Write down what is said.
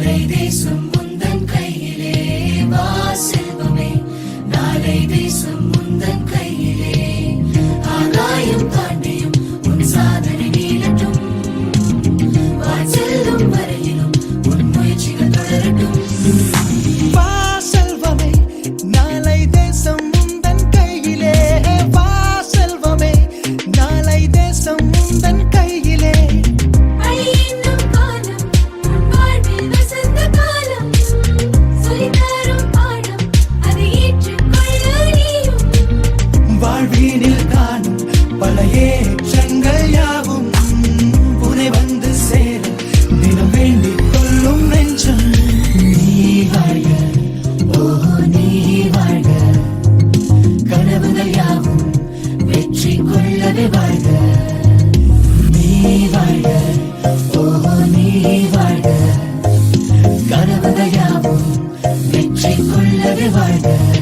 நாளை தேசம் முந்தன் கையிலே வா செல்வமே. நாளை தேசம் வாழ்க கனவுகள் யாவும் வெற்றி கொள்ளவே வாழ்க.